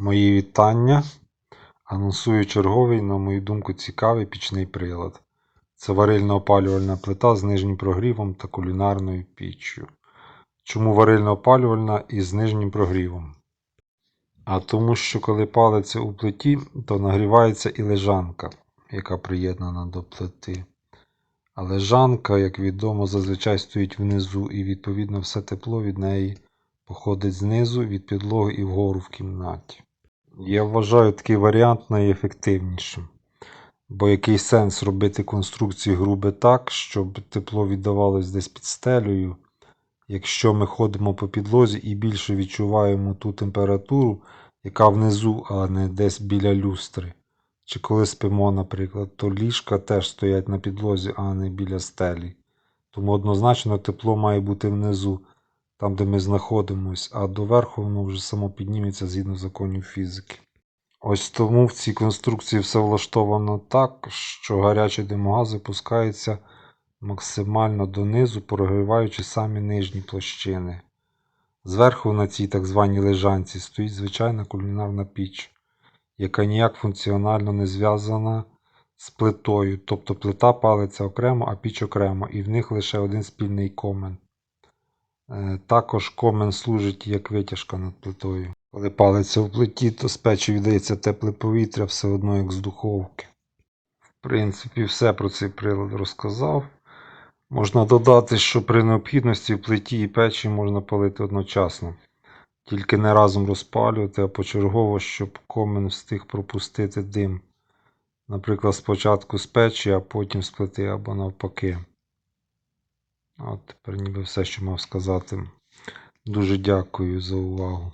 Вітання. Анонсую черговий, на мою думку, цікавий пічний прилад. Це варильно-опалювальна плита з нижнім прогрівом та кулінарною піччю. Чому варильно-опалювальна і з нижнім прогрівом? А тому, що коли палиться у плиті, то нагрівається і лежанка, яка приєднана до плити. А лежанка, як відомо, зазвичай стоїть внизу, і відповідно все тепло від неї походить знизу від підлоги і вгору в кімнаті. Я вважаю такий варіант найефективнішим. Бо який сенс робити конструкції груби так, щоб тепло віддавалось десь під стелею, якщо ми ходимо по підлозі і більше відчуваємо ту температуру, яка внизу, а не десь біля люстри. Чи коли спимо, наприклад, то ліжка теж стоять на підлозі, а не біля стелі. Тому однозначно тепло має бути внизу, там, де ми знаходимось, а доверху воно вже само підніметься згідно законів фізики. Ось тому в цій конструкції все влаштовано так, що гарячі димогази пускаються максимально донизу, прогріваючи самі нижні площини. Зверху на цій так званій лежанці стоїть звичайна кулінарна піч, яка ніяк функціонально не зв'язана з плитою, тобто плита палиться окремо, а піч окремо, і в них лише один спільний комен. Е, Також комен служить як витяжка над плитою. Коли палиться в плиті, то з печі віддається тепле повітря все одно як з духовки. В принципі, все про цей прилад розказав. Можна додати, що при необхідності в плиті і печі можна палити одночасно. Тільки не разом розпалювати, а почергово, щоб комен встиг пропустити дим. Наприклад, спочатку з печі, а потім з плити або навпаки. От тепер ніби все, що мав сказати. Дуже дякую за увагу.